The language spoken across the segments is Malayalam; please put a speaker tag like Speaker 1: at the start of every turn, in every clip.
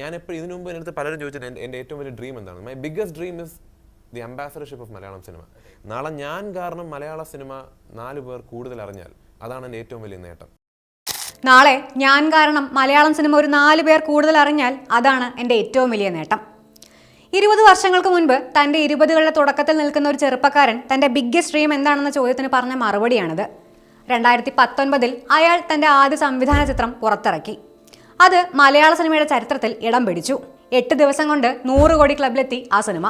Speaker 1: ഞാൻ എപ്പോൾ ഇതിനു മുമ്പ് എന്റെ അടുത്ത് പലരും ചോദിച്ചിട്ടുണ്ട് എന്റെ ഏറ്റവും വലിയ ഡ്രീം എന്താണ്? My biggest dream is the ambassadorship of Malayalam cinema നാളെ ഞാൻ കാരണം മലയാള സിനിമ നാല് പേർ കൂടുതൽ അറിഞ്ഞാൽ അതാണ് എന്റെ ഏറ്റവും വലിയ നേട്ടം.
Speaker 2: നാളെ ഞാൻ കാരണം മലയാളം സിനിമ ഒരു നാല് പേർ കൂടുതൽ അറിഞ്ഞാൽ അതാണ് എന്റെ ഏറ്റവും വലിയ നേട്ടം. ഇരുപത് വർഷങ്ങൾക്ക് മുൻപ് തന്റെ ഇരുപതുകളുടെ തുടക്കത്തിൽ നിൽക്കുന്ന ഒരു ചെറുപ്പക്കാരൻ തന്റെ ബിഗ്ഗസ്റ്റ് ഡ്രീം എന്താണെന്ന ചോദ്യത്തിന് പറഞ്ഞ മറുപടിയാണിത്. രണ്ടായിരത്തി പത്തൊൻപതിൽ അയാൾ തന്റെ ആദ്യ സംവിധാന ചിത്രം പുറത്തിറക്കി. അത് മലയാള സിനിമയുടെ ചരിത്രത്തിൽ ഇടം പിടിച്ചു. എട്ട് ദിവസം കൊണ്ട് നൂറ് കോടി ക്ലബിലെത്തി ആ സിനിമ.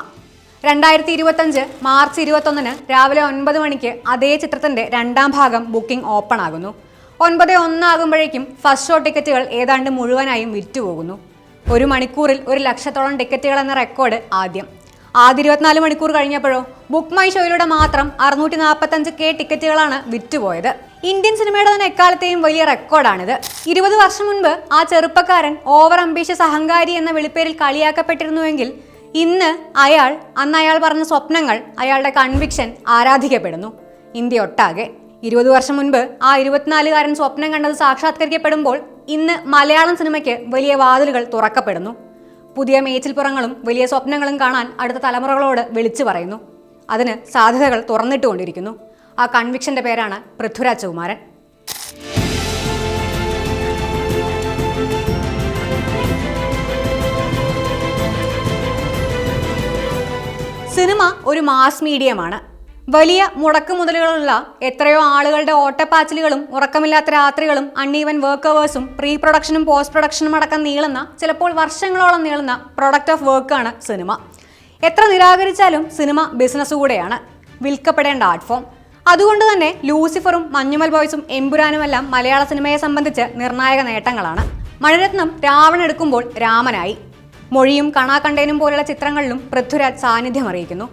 Speaker 2: രണ്ടായിരത്തി ഇരുപത്തഞ്ച് മാർച്ച് ഇരുപത്തൊന്നിന് രാവിലെ ഒൻപത് മണിക്ക് അതേ ചിത്രത്തിന്റെ രണ്ടാം ഭാഗം ബുക്കിംഗ് ഓപ്പൺ ആകുന്നു. ഒൻപത് ഒന്നാകുമ്പോഴേക്കും ഫസ്റ്റ് ഷോ ടിക്കറ്റുകൾ ഏതാണ്ട് മുഴുവനായും വിറ്റുപോകുന്നു ഒരു മണിക്കൂറിൽ ഒരു ലക്ഷത്തോളം ടിക്കറ്റുകൾ എന്ന റെക്കോർഡ് ആദ്യം. ആദ്യ ഇരുപത്തിനാല് മണിക്കൂർ കഴിഞ്ഞപ്പോഴോ ബുക്ക് മൈ ഷോയിലൂടെ മാത്രം അറുന്നൂറ്റി നാൽപ്പത്തഞ്ച് കെ ടിക്കറ്റുകളാണ് വിറ്റുപോയത് ഇന്ത്യൻ സിനിമയുടെ തന്നെ എക്കാലത്തെയും വലിയ റെക്കോർഡാണിത്. ഇരുപത് വർഷം മുൻപ് ആ ചെറുപ്പക്കാരൻ ഓവർ അംബീഷ്യസ് അഹങ്കാരി എന്ന വിളിപ്പേരിൽ കളിയാക്കപ്പെട്ടിരുന്നുവെങ്കിൽ ഇന്ന് അയാൾ അന്ന് അയാൾ പറഞ്ഞ സ്വപ്നങ്ങൾ അയാളുടെ കൺവിക്ഷൻ ആരാധിക്കപ്പെടുന്നു. ഇന്ത്യ ഒട്ടാകെ. ഇരുപത് വർഷം മുൻപ് ആ ഇരുപത്തിനാലുകാരൻ സ്വപ്നം കണ്ടത് സാക്ഷാത്കരിക്കപ്പെടുമ്പോൾ ഇന്ന് മലയാളം സിനിമയ്ക്ക് വലിയ വാതിലുകൾ തുറക്കപ്പെടുന്നു. പുതിയ മേച്ചിൽപ്പുറങ്ങളും വലിയ സ്വപ്നങ്ങളും കാണാൻ അടുത്ത തലമുറകളോട് വിളിച്ചു പറയുന്നു. അതിന് സാധ്യതകൾ തുറന്നിട്ടുകൊണ്ടിരിക്കുന്നു. ആ കൺവിക്ഷന്റെ പേരാണ് പൃഥ്വിരാജ് ചൗമാരൻ. സിനിമ ഒരു മാസ് മീഡിയമാണ്. വലിയ മുടക്ക് മുതലുകളുള്ള എത്രയോ ആളുകളുടെ ഓട്ടപ്പാച്ചിലുകളും ഉറക്കമില്ലാത്ത രാത്രികളും അൺഈവൻ വർക്കവേഴ്സും പ്രീ പ്രൊഡക്ഷനും പോസ്റ്റ് പ്രൊഡക്ഷനും അടക്കം നീളുന്ന ചിലപ്പോൾ വർഷങ്ങളോളം നീളുന്ന പ്രൊഡക്റ്റ് ഓഫ് വർക്കാണ് സിനിമ. എത്ര നിരാകരിച്ചാലും സിനിമ ബിസിനസ് കൂടെയാണ്. വിൽക്കപ്പെടേണ്ട ആർട്ട് ഫോം അതുകൊണ്ട് തന്നെ ലൂസിഫറും മഞ്ഞുമൽ ബോയ്സും എമ്പുരാനുമെല്ലാം മലയാള സിനിമയെ സംബന്ധിച്ച് നിർണായക നേട്ടങ്ങളാണ്. മണിരത്നം രാവണൻ എടുക്കുമ്പോൾ രാമനായി. മൊഴിയും കണാകണ്ടേനും പോലുള്ള ചിത്രങ്ങളിലും പൃഥ്വിരാജ് സാന്നിധ്യം അറിയിക്കുന്നു.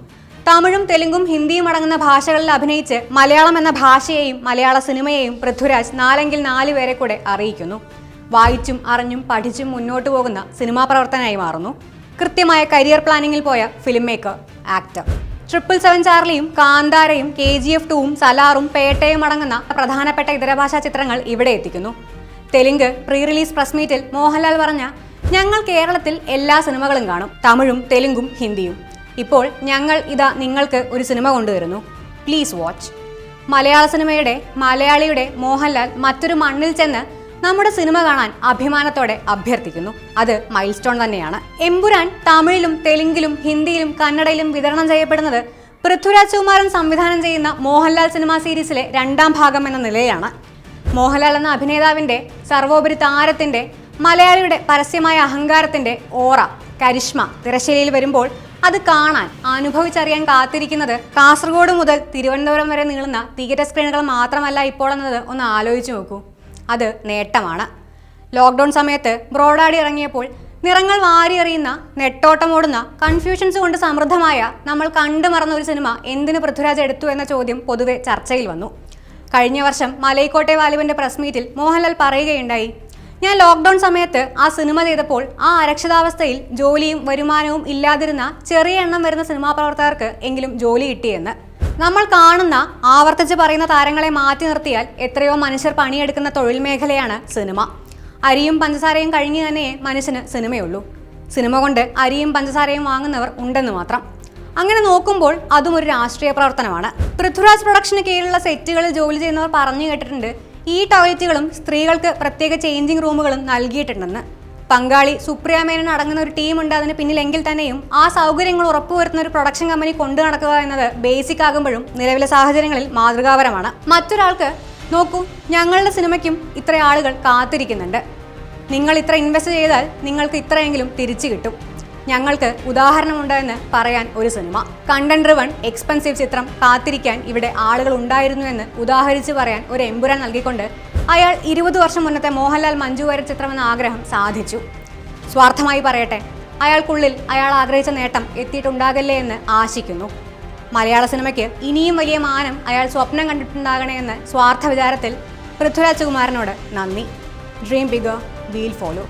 Speaker 2: തമിഴും തെലുങ്കും ഹിന്ദിയും അടങ്ങുന്ന ഭാഷകളിൽ അഭിനയിച്ച് മലയാളം എന്ന ഭാഷയെയും മലയാള സിനിമയെയും പൃഥ്വിരാജ് നാലെങ്കിൽ നാല് പേരെ കൂടെ അറിയിക്കുന്നു. വായിച്ചും അറിഞ്ഞും പഠിച്ചും മുന്നോട്ട് പോകുന്ന സിനിമാ പ്രവർത്തനമായി മാറുന്നു. കൃത്യമായ കരിയർ പ്ലാനിങ്ങിൽ പോയ film maker actor. Triple seven ചാർലിയും കാന്താരയും കെ ജി എഫ് ടൂവും സലാറും പേട്ടയും അടങ്ങുന്ന പ്രധാനപ്പെട്ട ഇതരഭാഷാ ചിത്രങ്ങൾ ഇവിടെ എത്തിക്കുന്നു. തെലുങ്ക് പ്രീ റിലീസ് പ്രസ് മീറ്റിൽ മോഹൻലാൽ പറഞ്ഞ ഞങ്ങൾ കേരളത്തിൽ എല്ലാ സിനിമകളും കാണും. തമിഴും തെലുങ്കും ഹിന്ദിയും. ഇപ്പോൾ ഞങ്ങൾ ഇതാ നിങ്ങൾക്ക് ഒരു സിനിമ കൊണ്ടുവരുന്നു. പ്ലീസ് വാച്ച് മലയാള സിനിമയുടെ മലയാളിയുടെ മോഹൻലാൽ മറ്റൊരു മണ്ണിൽ ചെന്ന് നമ്മുടെ സിനിമ കാണാൻ അഭിമാനത്തോടെ അഭ്യർത്ഥിക്കുന്നു. അത് മൈൽ സ്റ്റോൺ തന്നെയാണ്. എമ്പുരാൻ തമിഴിലും തെലുങ്കിലും ഹിന്ദിയിലും കന്നഡയിലും വിതരണം ചെയ്യപ്പെടുന്നത് പൃഥ്വിരാജ് കുമാരൻ സംവിധാനം ചെയ്യുന്ന മോഹൻലാൽ സിനിമാ സീരീസിലെ രണ്ടാം ഭാഗം എന്ന നിലയിലാണ്. മോഹൻലാൽ എന്ന അഭിനേതാവിന്റെ സർവോപരി താരത്തിന്റെ മലയാളിയുടെ പരസ്യമായ അഹങ്കാരത്തിന്റെ ഓറ കരിഷ്മ തിരശ്ശേരിയിൽ വരുമ്പോൾ അത് കാണാൻ അനുഭവിച്ചറിയാൻ കാത്തിരിക്കുന്നത് കാസർഗോഡ് മുതൽ തിരുവനന്തപുരം വരെ നീളുന്ന തിയേറ്റർ സ്ക്രീനുകൾ മാത്രമല്ല ഇപ്പോൾ എന്നത് ഒന്ന് ആലോചിച്ച് നോക്കൂ. അത് നേട്ടമാണ്. ലോക്ക്ഡൗൺ സമയത്ത് ബ്രോഡാടി ഇറങ്ങിയപ്പോൾ നിറങ്ങൾ വാരിയെറിയുന്ന നെട്ടോട്ടമോടുന്ന കൺഫ്യൂഷൻസ് കൊണ്ട് സമൃദ്ധമായ നമ്മൾ കണ്ടു മറന്ന ഒരു സിനിമ എന്തിന് പൃഥ്വിരാജ് എടുത്തു എന്ന ചോദ്യം പൊതുവെ ചർച്ചയിൽ വന്നു. കഴിഞ്ഞ വർഷം മലൈക്കോട്ടെ വാലുവിന്റെ പ്രസ് മീറ്റിൽ മോഹൻലാൽ പറയുകയുണ്ടായി ഞാൻ ലോക്ക്ഡൗൺ സമയത്ത് ആ സിനിമ ചെയ്തപ്പോൾ ആ അരക്ഷിതാവസ്ഥയിൽ ജോലിയും വരുമാനവും ഇല്ലാതിരുന്ന ചെറിയ എണ്ണം വരുന്ന സിനിമാ പ്രവർത്തകർക്ക് എങ്കിലും ജോലി കിട്ടിയെന്ന്. നമ്മൾ കാണുന്ന ആവർത്തിച്ച് പറയുന്ന താരങ്ങളെ മാറ്റി നിർത്തിയാൽ എത്രയോ മനുഷ്യർ പണിയെടുക്കുന്ന തൊഴിൽ മേഖലയാണ് സിനിമ. അരിയും പഞ്ചസാരയും കഴിഞ്ഞു തന്നെ മനുഷ്യന് സിനിമയുള്ളൂ. സിനിമ കൊണ്ട് അരിയും പഞ്ചസാരയും വാങ്ങുന്നവർ ഉണ്ടെന്ന് മാത്രം. അങ്ങനെ നോക്കുമ്പോൾ അതും ഒരു രാഷ്ട്രീയ പ്രവർത്തനമാണ്. പൃഥ്വിരാജ് പ്രൊഡക്ഷന് കീഴിലുള്ള സെറ്റുകളിൽ ജോലി ചെയ്യുന്നവർ പറഞ്ഞു കേട്ടിട്ടുണ്ട് ഈ ടോയ്ലറ്റുകളും സ്ത്രീകൾക്ക് പ്രത്യേക ചേഞ്ചിങ് റൂമുകളും നൽകിയിട്ടുണ്ടെന്ന്. പങ്കാളി സുപ്രിയ മേനൻ അടങ്ങുന്ന ഒരു ടീമുണ്ട്. അതിന് പിന്നിലെങ്കിൽ തന്നെയും ആ സൗകര്യങ്ങൾ ഉറപ്പുവരുത്തുന്ന ഒരു പ്രൊഡക്ഷൻ കമ്പനി കൊണ്ടു നടക്കുക എന്നത് ബേസിക് ആകുമ്പോഴും നിലവിലെ സാഹചര്യങ്ങളിൽ മാതൃകാപരമാണ്. മറ്റൊരാൾക്ക് നോക്കൂ ഞങ്ങളുടെ സിനിമയ്ക്കും ഇത്ര ആളുകൾ കാത്തിരിക്കുന്നുണ്ട്. നിങ്ങൾ ഇത്ര ഇൻവെസ്റ്റ് ചെയ്താൽ നിങ്ങൾക്ക് ഇത്രയെങ്കിലും തിരിച്ചു കിട്ടും. ഞങ്ങൾക്ക് ഉദാഹരണമുണ്ട് എന്ന് പറയാൻ ഒരു സിനിമ. കണ്ടന്റ് റിവൺ എക്സ്പെൻസീവ് ചിത്രം കാത്തിരിക്കാൻ ഇവിടെ ആളുകൾ ഉണ്ടായിരുന്നു എന്ന് ഉദാഹരിച്ച് പറയാൻ ഒരു എമ്പുരാൻ നൽകിക്കൊണ്ട് അയാൾ ഇരുപത് വർഷം മുന്നത്തെ മോഹൻലാൽ മഞ്ജു വാര്യർ ചിത്രമെന്ന ആഗ്രഹം സാധിച്ചു. സ്വാർത്ഥമായി പറയട്ടെ അയാൾക്കുള്ളിൽ അയാൾ ആഗ്രഹിച്ച നേട്ടം എത്തിയിട്ടുണ്ടാകല്ലേ എന്ന് ആശിക്കുന്നു. മലയാള സിനിമയ്ക്ക് ഇനിയും വലിയ മാനം അയാൾ സ്വപ്നം കണ്ടിട്ടുണ്ടാകണേ എന്ന് സ്വാർത്ഥ വിചാരത്തിൽ പൃഥ്വിരാജ് കുമാരനോട് നന്ദി. Dream bigger wheel follow